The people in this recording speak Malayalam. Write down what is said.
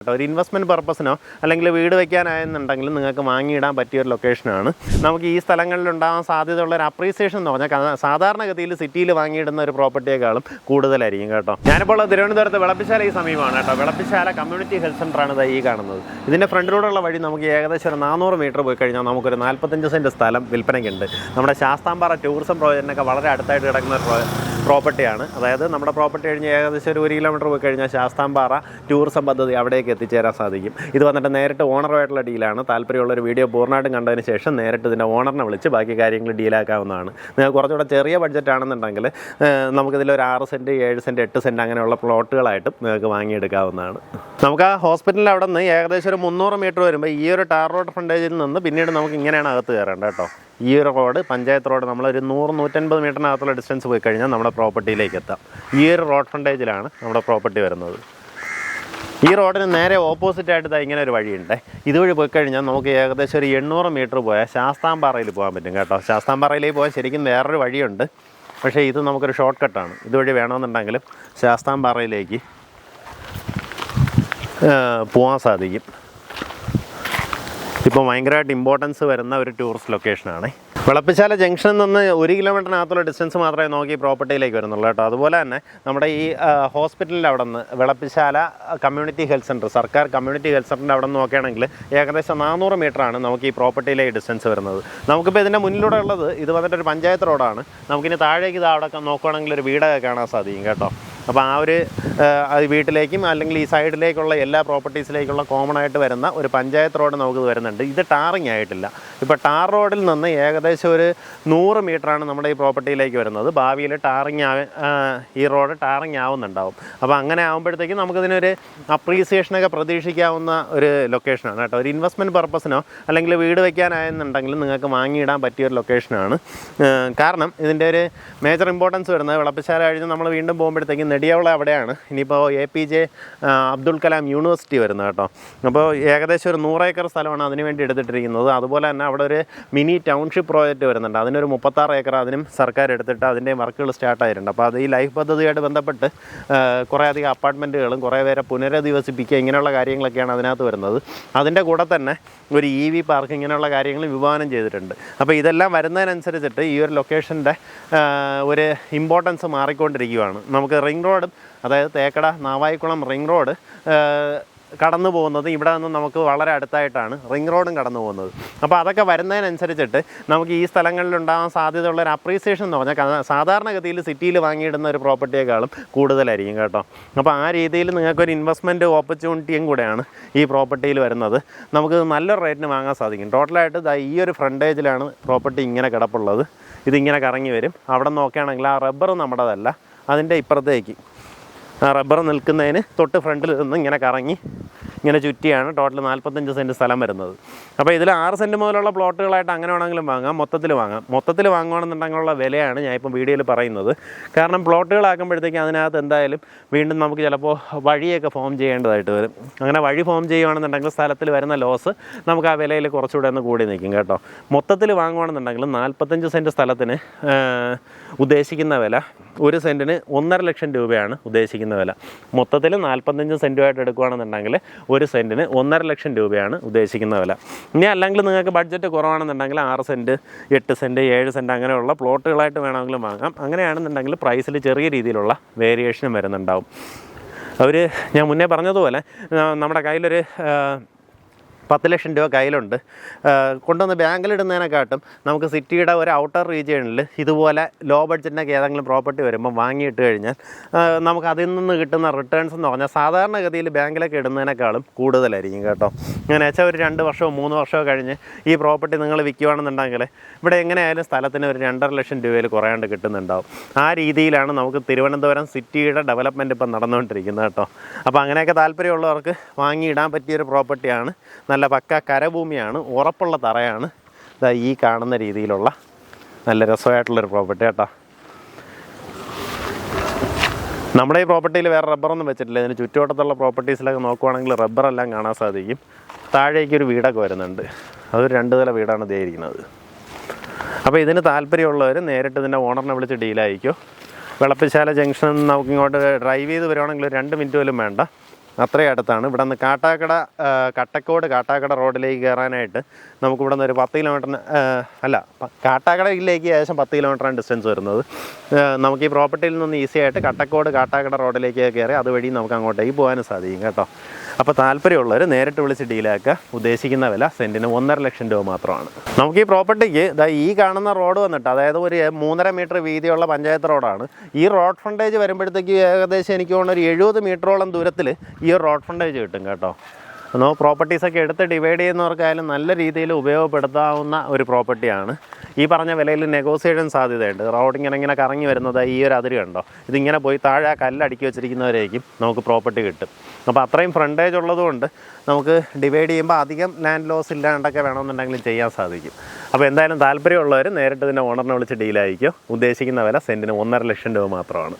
കേട്ടോ. ഒരു ഇൻവെസ്റ്റ്മെന്റ് പർപ്പസിനോ അല്ലെങ്കിൽ വീട് വെക്കാനായെന്നുണ്ടെങ്കിൽ നിങ്ങൾക്ക് വാങ്ങിയിടാൻ പറ്റിയ ഒരു ലൊക്കേഷനാണ് നമുക്ക് ഈ സ്ഥലങ്ങളിൽ ഉണ്ടാകാൻ സാധ്യതയുള്ള ഒരു അപ്രീസിയേഷൻ എന്ന് പറഞ്ഞാൽ സാധാരണഗതിയിൽ സിറ്റിയിൽ വാങ്ങിയിടുന്ന ഒരു പ്രോപ്പർട്ടിയേക്കാളും കൂടുതലായിരിക്കും കേട്ടോ. ഞാനിപ്പോൾ തിരുവനന്തപുരത്ത് വിളപ്പിശാല ഈ സമീപമാണ് കേട്ടോ. വിളപ്പിശാല കമ്മ്യൂണിറ്റി ഹെൽത്ത് സെന്ററാണ് ഇതാ ഈ കാണുന്നത്. ഇതിന്റെ ഫ്രണ്ടിലൂടെയുള്ള വഴി നമുക്ക് ഏകദേശം ഒരു നാനൂറ് മീറ്റർ പോയി കഴിഞ്ഞാൽ നമുക്കൊരു നാൽപ്പത്തഞ്ച് സെന്റ് സ്ഥലം വിൽപ്പനയ്ക്കുണ്ട്. നമ്മുടെ ശാസ്താംപാറ ടൂറിസം പ്രോജക്റ്റിനൊക്കെ വളരെ അടുത്തായിട്ട് കിടക്കുന്ന ഒരു പ്രോപ്പർട്ടിയാണ് അതായത് നമ്മുടെ പ്രോപ്പർട്ടി കഴിഞ്ഞ് ഏകദേശം ഒരു ഒരു കിലോമീറ്റർ പോയി കഴിഞ്ഞാൽ ശാസ്താംപാറ ടൂറിസം പദ്ധതി അവിടേക്ക് എത്തിച്ചേരാൻ സാധിക്കും. ഇത് വന്നിട്ട് നേരിട്ട് ഓണറുമായിട്ടുള്ള ഡീലാണ് താല്പര്യമുള്ള ഒരു വീഡിയോ പൂർണമായിട്ടും കണ്ടതിന് ശേഷം നേരിട്ട് ഇതിന്റെ ഓണറിനെ വിളിച്ച് ബാക്കി കാര്യങ്ങൾ ഡീലാക്കാവുന്നതാണ് നിങ്ങൾക്ക് കുറച്ചുകൂടെ ചെറിയ ബഡ്ജറ്റ് ആണെന്നുണ്ടെങ്കിൽ ഒരു നമുക്കിതിലൊരു ആറ് സെന്റ് ഏഴ് സെന്റ് എട്ട് സെന്റ് അങ്ങനെയുള്ള പ്ലോട്ടുകളായിട്ടും നിങ്ങൾക്ക് വാങ്ങിയെടുക്കാവുന്നതാണ്. നമുക്ക് ആ ഹോസ്പിറ്റലിൽ അവിടെ നിന്ന് ഏകദേശം ഒരു മുന്നൂറ് മീറ്റർ വരുമ്പോൾ ഈ ഒരു ടാർ റോഡ് ഫ്രണ്ടേജിൽ നിന്ന് പിന്നീട് നമുക്ക് ഇങ്ങനെയാണ് അകത്ത് കയറേണ്ടത് കേട്ടോ. ഈ ഒരു റോഡ് പഞ്ചായത്ത് റോഡ് നമ്മളൊരു നൂറ് നൂറ്റൻപത് മീറ്ററിനകത്തുള്ള ഡിസ്റ്റൻസ് പോയി കഴിഞ്ഞാൽ നമ്മുടെ പ്രോപ്പർട്ടിയിലേക്ക് എത്താം. ഈ ഒരു റോഡ് ഫ്രണ്ടേജിലാണ് നമ്മുടെ പ്രോപ്പർട്ടി വരുന്നത്. ഈ റോഡിന് നേരെ ഓപ്പോസിറ്റ് ആയിട്ട് ഇങ്ങനെ ഒരു വഴിയുണ്ട്. ഇതുവഴി പോയി കഴിഞ്ഞാൽ നമുക്ക് ഏകദേശം ഒരു എണ്ണൂറ് മീറ്റർ പോയാൽ ശാസ്താംപാറയിൽ പോകാൻ പറ്റും കേട്ടോ. ശാസ്താംപാറയിലേക്ക് പോയാൽ ശരിക്കും വേറൊരു വഴിയുണ്ട്. പക്ഷേ ഇത് നമുക്കൊരു ഷോർട്ട് കട്ടാണ് ഇതുവഴി വേണമെന്നുണ്ടെങ്കിലും ശാസ്താംപാറയിലേക്ക് പോകാൻ സാധിക്കും. ഇപ്പോൾ ഭയങ്കരമായിട്ട് ഇമ്പോർട്ടൻസ് വരുന്ന ഒരു ടൂറിസ്റ്റ് ലൊക്കേഷനാണ് വിളപ്പിശാല ജംഗ്ഷനിൽ നിന്ന് ഒരു കിലോമീറ്ററിനകത്തുള്ള ഡിസ്റ്റൻസ് മാത്രമേ നോക്കി പ്രോപ്പർട്ടിയിലേക്ക് വരുന്നുള്ളൂ കേട്ടോ. അതുപോലെ തന്നെ നമ്മുടെ ഈ ഹോസ്പിറ്റലിന്റെ അവിടെ നിന്ന് വിളപ്പിശാല കമ്മ്യൂണിറ്റി ഹെൽത്ത് സെന്റർ സർക്കാർ കമ്മ്യൂണിറ്റി ഹെൽത്ത് സെന്ററിന്റെ അവിടെ നിന്ന് നോക്കുകയാണെങ്കിൽ ഏകദേശം നാനൂറ് ആണ് നമുക്ക് ഈ പ്രോപ്പർട്ടിയിലേക്ക് ഡിസ്റ്റൻസ് വരുന്നത്. നമുക്കിപ്പോൾ ഇതിന്റെ മുന്നിലൂടെ ഉള്ളത് ഇത് വന്നിട്ടൊരു പഞ്ചായത്ത് റോഡാണ് നമുക്കിനി താഴേക്ക് ഇത് അവിടെ നോക്കുകയാണെങ്കിൽ ഒരു വീടൊക്കെ കാണാൻ സാധിക്കും കേട്ടോ. അപ്പോൾ ആ ഒരു വീട്ടിലേക്കും അല്ലെങ്കിൽ ഈ സൈഡിലേക്കുള്ള എല്ലാ പ്രോപ്പർട്ടീസിലേക്കുള്ള കോമൺ ആയിട്ട് വരുന്ന ഒരു പഞ്ചായത്ത് റോഡ് നമുക്ക് വരുന്നുണ്ട്. ഇത് ടാറിങ് ആയിട്ടില്ല. ഇപ്പോൾ ടാർ റോഡിൽ നിന്ന് ഏകദേശം ഒരു നൂറ് മീറ്ററാണ് നമ്മുടെ ഈ പ്രോപ്പർട്ടിയിലേക്ക് വരുന്നത്. ഭാവിയിൽ ടാറിങ് ആവ ഈ റോഡ് ടാറിങ് ആവുന്നുണ്ടാവും. അപ്പോൾ അങ്ങനെ ആകുമ്പോഴത്തേക്കും നമുക്കിതിനൊരു അപ്രീസിയേഷനൊക്കെ പ്രതീക്ഷിക്കാവുന്ന ഒരു ലൊക്കേഷനാണ് കേട്ടോ. ഒരു ഇൻവെസ്റ്റ്മെന്റ് പർപ്പസിനോ അല്ലെങ്കിൽ വീട് വയ്ക്കാനായെന്നുണ്ടെങ്കിൽ നിങ്ങൾക്ക് വാങ്ങിയിടാൻ പറ്റിയ ഒരു ലൊക്കേഷനാണ്. കാരണം ഇതിന്റെ ഒരു മേജർ ഇമ്പോർട്ടൻസ് വരുന്നത് വിളപ്പശാല കഴിഞ്ഞ് നമ്മൾ വീണ്ടും പോകുമ്പോഴത്തേക്കും നെടിയവള അവിടെയാണ്. ഇനിയിപ്പോൾ A P J Abdul Kalam university വരുന്നത് കേട്ടോ. അപ്പോൾ ഏകദേശം ഒരു നൂറ് ഏക്കർ സ്ഥലമാണ് അതിന് വേണ്ടി എടുത്തിട്ടിരിക്കുന്നത്. അതുപോലെ തന്നെ അവിടെ ഒരു മിനി ടൗൺഷിപ്പ് പ്രോജക്റ്റ് വരുന്നുണ്ട്. അതിനൊരു മുപ്പത്താറ് ഏക്കർ അതിനും സർക്കാർ എടുത്തിട്ട് അതിന്റെ വർക്കുകൾ സ്റ്റാർട്ട് ആയിട്ടുണ്ട്. അപ്പോൾ അത് ഈ ലൈഫ് പദ്ധതിയായിട്ട് ബന്ധപ്പെട്ട് കുറേയധികം അപ്പാർട്ട്മെന്റുകളും കുറേ പേരെ പുനരധിവസിപ്പിക്കുക ഇങ്ങനെയുള്ള കാര്യങ്ങളൊക്കെയാണ് അതിനകത്ത് വരുന്നത്. അതിന്റെ കൂടെ തന്നെ ഒരു ഇ വി പാർക്ക് ഇങ്ങനെയുള്ള കാര്യങ്ങൾ വിഭാവനം ചെയ്തിട്ടുണ്ട്. അപ്പോൾ ഇതെല്ലാം വരുന്നതിനനുസരിച്ചിട്ട് ഈ ഒരു ലൊക്കേഷന്റെ ഒരു ഇമ്പോർട്ടൻസ് മാറിക്കൊണ്ടിരിക്കുകയാണ് നമുക്ക് റിംഗ് റോഡ് അതായത് തേക്കട നാവായിക്കുളം റിംഗ് റോഡ് കടന്നു പോകുന്നത് ഇവിടെ നിന്ന് നമുക്ക് വളരെ അടുത്തായിട്ടാണ് റിംഗ് റോഡും കടന്നു പോകുന്നത്. അപ്പോൾ അതൊക്കെ വരുന്നതിനനുസരിച്ചിട്ട് നമുക്ക് ഈ സ്ഥലങ്ങളിൽ ഉണ്ടാകാൻ സാധ്യതയുള്ള ഒരു അപ്രീസിയേഷൻ എന്ന് പറഞ്ഞാൽ സാധാരണഗതിയിൽ സിറ്റിയിൽ വാങ്ങിയിടുന്ന ഒരു പ്രോപ്പർട്ടിയേക്കാളും കൂടുതലായിരിക്കും കേട്ടോ. അപ്പോൾ ആ രീതിയിൽ നിങ്ങൾക്കൊരു ഇൻവെസ്റ്റ്മെന്റ് ഓപ്പർച്യൂണിറ്റിയും കൂടെയാണ് ഈ പ്രോപ്പർട്ടിയിൽ വരുന്നത്. നമുക്ക് നല്ലൊരു റേറ്റിന് വാങ്ങാൻ സാധിക്കും. ടോട്ടലായിട്ട് ഈ ഒരു ഫ്രണ്ടേജിലാണ് പ്രോപ്പർട്ടി ഇങ്ങനെ കിടപ്പുള്ളത്. ഇതിങ്ങനെ കറങ്ങി വരും. അവിടെ നോക്കുകയാണെങ്കിൽ ആ റബ്ബർ നമ്മുടേതല്ല. അതിന്റെ ഇപ്പുറത്തേക്ക്. റബ്ബർ നിൽക്കുന്നതിന് തൊട്ട് ഫ്രണ്ടിൽ നിന്ന് ഇങ്ങനെ കറങ്ങി ഇങ്ങനെ ചുറ്റിയാണ് ടോട്ടൽ നാൽപ്പത്തഞ്ച് സെന്റ് സ്ഥലം വരുന്നത്. അപ്പോൾ ഇതിൽ ആറ് സെന്റ് മുതലുള്ള പ്ലോട്ടുകളായിട്ട് അങ്ങനെ വേണമെങ്കിലും വാങ്ങാം മൊത്തത്തിൽ വാങ്ങാം. മൊത്തത്തിൽ വാങ്ങുകയാണെന്നുണ്ടെങ്കിലുള്ള വിലയാണ് ഞാൻ ഇപ്പം വീഡിയോയിൽ പറയുന്നത്. കാരണം പ്ലോട്ടുകളാക്കുമ്പോഴത്തേക്കും അതിനകത്ത് എന്തായാലും വീണ്ടും നമുക്ക് ചിലപ്പോൾ വഴിയൊക്കെ ഫോം ചെയ്യേണ്ടതായിട്ട് വരും. അങ്ങനെ വഴി ഫോം ചെയ്യുകയാണെന്നുണ്ടെങ്കിൽ സ്ഥലത്തിൽ വരുന്ന ലോസ് നമുക്ക് ആ വിലയിൽ കുറച്ചുകൂടെ ഒന്ന് കൂടി നിൽക്കും കേട്ടോ. മൊത്തത്തിൽ വാങ്ങുകയാണെന്നുണ്ടെങ്കിൽ നാൽപ്പത്തഞ്ച് സെന്റ് സ്ഥലത്തിന് ഉദ്ദേശിക്കുന്ന വില ഒരു സെന്റിന് ഒന്നര ലക്ഷം രൂപയാണ് ഉദ്ദേശിക്കുന്ന വില. മൊത്തത്തിൽ നാൽപ്പത്തഞ്ച് സെന്റുമായിട്ട് എടുക്കുകയാണെന്നുണ്ടെങ്കിൽ ഒരു സെന്റിന് ഒന്നര ലക്ഷം രൂപയാണ് ഉദ്ദേശിക്കുന്ന വില. ഇനി അല്ലെങ്കിൽ നിങ്ങൾക്ക് ബഡ്ജറ്റ് കുറവാണെന്നുണ്ടെങ്കിൽ ആറ് സെന്റ് എട്ട് സെന്റ് ഏഴ് സെന്റ് അങ്ങനെയുള്ള പ്ലോട്ടുകളായിട്ട് വേണമെങ്കിലും വാങ്ങാം. അങ്ങനെയാണെന്നുണ്ടെങ്കിൽ പ്രൈസിൽ ചെറിയ രീതിയിലുള്ള വേരിയേഷനും വരുന്നുണ്ടാവും. അവർ ഞാൻ മുന്നേ പറഞ്ഞതുപോലെ നമ്മുടെ കയ്യിലൊരു പത്ത് ലക്ഷം രൂപ കയ്യിലുണ്ട്. കൊണ്ടുവന്ന് ബാങ്കിലിടുന്നതിനെക്കാട്ടും നമുക്ക് സിറ്റിയുടെ ഒരു ഔട്ടർ റീജിയണിൽ ഇതുപോലെ ലോ ബഡ്ജറ്റിനൊക്കെ ഏതെങ്കിലും പ്രോപ്പർട്ടി വരുമ്പോൾ വാങ്ങിയിട്ട് കഴിഞ്ഞാൽ നമുക്ക് അതിൽ നിന്ന് കിട്ടുന്ന റിട്ടേൺസ് എന്ന് പറഞ്ഞാൽ സാധാരണഗതിയിൽ ബാങ്കിലൊക്കെ ഇടുന്നതിനേക്കാളും കൂടുതലായിരിക്കും കേട്ടോ. അങ്ങനെ വെച്ചാൽ ഒരു രണ്ട് വർഷമോ മൂന്ന് വർഷമോ കഴിഞ്ഞ് ഈ പ്രോപ്പർട്ടി നിങ്ങൾ വിൽക്കുകയാണെന്നുണ്ടെങ്കിൽ ഇവിടെ എങ്ങനെയായാലും സ്ഥലത്തിന് ഒരു രണ്ടര ലക്ഷം രൂപയിൽ കുറയാണ്ട് കിട്ടുന്നുണ്ടാവും. ആ രീതിയിലാണ് നമുക്ക് തിരുവനന്തപുരം സിറ്റിയുടെ ഡെവലപ്മെന്റ് ഇപ്പം നടന്നുകൊണ്ടിരിക്കുന്നത് കേട്ടോ. അപ്പോൾ അങ്ങനെയൊക്കെ താല്പര്യമുള്ളവർക്ക് വാങ്ങിയിടാൻ പറ്റിയൊരു പ്രോപ്പർട്ടിയാണ് നല്ല പക്ക കരഭൂമിയാണ് ഉറപ്പുള്ള തറയാണ്. ഇതാ ഈ കാണുന്ന രീതിയിലുള്ള നല്ല രസമായിട്ടുള്ളൊരു പ്രോപ്പർട്ടി കേട്ടോ നമ്മുടെ ഈ പ്രോപ്പർട്ടിയിൽ വേറെ റബ്ബറൊന്നും വെച്ചിട്ടില്ല. ഇതിന് ചുറ്റുവട്ടത്തുള്ള പ്രോപ്പർട്ടീസിലൊക്കെ നോക്കുവാണെങ്കിൽ റബ്ബറെല്ലാം കാണാൻ സാധിക്കും. താഴേക്ക് ഒരു വീടൊക്കെ വരുന്നുണ്ട്. അതൊരു രണ്ട് നില വീടാണ് ഇതേരിക്കുന്നത് അപ്പോൾ ഇതിന് താല്പര്യമുള്ളവർ നേരിട്ട് ഇതിന്റെ ഓണറിനെ വിളിച്ച് ഡീലായിരിക്കും വിളപ്പിശാല നിന്ന് നമുക്ക് ഇങ്ങോട്ട് ഡ്രൈവ് ചെയ്ത് വരുവാണെങ്കിൽ രണ്ട് മിനിറ്റ് പോലും വേണ്ട. അത്രയും അടുത്താണ്. ഇവിടെ നിന്ന് കാട്ടാക്കട കട്ടക്കോട് കാട്ടാക്കട റോഡിലേക്ക് കയറാനായിട്ട് നമുക്ക് ഇവിടെ നിന്ന് ഒരു പത്ത് കിലോമീറ്ററിന് അല്ല കാട്ടാക്കടയിലേക്ക് ഏകദേശം പത്ത് കിലോമീറ്ററാണ് ഡിസ്റ്റൻസ് വരുന്നത്. നമുക്ക് ഈ പ്രോപ്പർട്ടിയിൽ നിന്ന് ഈസി ആയിട്ട് കട്ടക്കോട് കാട്ടാക്കട റോഡിലേക്ക് കയറി അതുവഴി നമുക്ക് അങ്ങോട്ടേക്ക് പോകാനും സാധിക്കും കേട്ടോ. അപ്പോൾ താല്പര്യമുള്ളവർ നേരിട്ട് വിളിച്ച് ഡീലാക്കുക ഉദ്ദേശിക്കുന്ന വില സെന്റിന് ഒന്നര ലക്ഷം രൂപ മാത്രമാണ്. നമുക്ക് ഈ പ്രോപ്പർട്ടിക്ക് ഈ കാണുന്ന റോഡ് വന്നിട്ട് അതായത് ഒരു മൂന്നര മീറ്റർ വീതിയുള്ള പഞ്ചായത്ത് റോഡാണ്. ഈ റോഡ് ഫ്രണ്ടേജ് വരുമ്പോഴത്തേക്ക് ഏകദേശം എനിക്ക് തോന്നുന്നു ഒരു എഴുപത് മീറ്ററോളം ദൂരത്തിൽ ഈ റോഡ് ഫ്രണ്ടേജ് കിട്ടും കേട്ടോ. നോ പ്രോപ്പർട്ടീസൊക്കെ എടുത്ത് ഡിവൈഡ് ചെയ്യുന്നവർക്കായാലും നല്ല രീതിയിൽ ഉപയോഗപ്പെടുത്താവുന്ന ഒരു പ്രോപ്പർട്ടിയാണ് ഈ പറഞ്ഞ വിലയിൽ നെഗോസിയേഷൻ സാധ്യതയുണ്ട്. റോഡ് ഇങ്ങനെ ഇങ്ങനെ കറങ്ങി വരുന്നത് ഈ ഒരു അതിര് കണ്ടോ ഇതിങ്ങനെ പോയി താഴെ ആ കല്ല് അടുക്കി വെച്ചിരിക്കുന്നവരേക്കും നമുക്ക് പ്രോപ്പർട്ടി കിട്ടും. അപ്പോൾ അത്രയും ഫ്രണ്ടേജ് ഉള്ളതുകൊണ്ട് നമുക്ക് ഡിവൈഡ് ചെയ്യുമ്പോൾ അധികം ലാൻഡ് ലോസ് ഇല്ലാണ്ടൊക്കെ വേണമെന്നുണ്ടെങ്കിലും ചെയ്യാൻ സാധിക്കും. അപ്പോൾ എന്തായാലും താല്പര്യമുള്ളവർ നേരിട്ട് ഇതിന്റെ ഓണറിനെ വിളിച്ച് ഡീലായിരിക്കും ഉദ്ദേശിക്കുന്ന വില സെന്റിന് ഒന്നര ലക്ഷം രൂപ മാത്രമാണ്.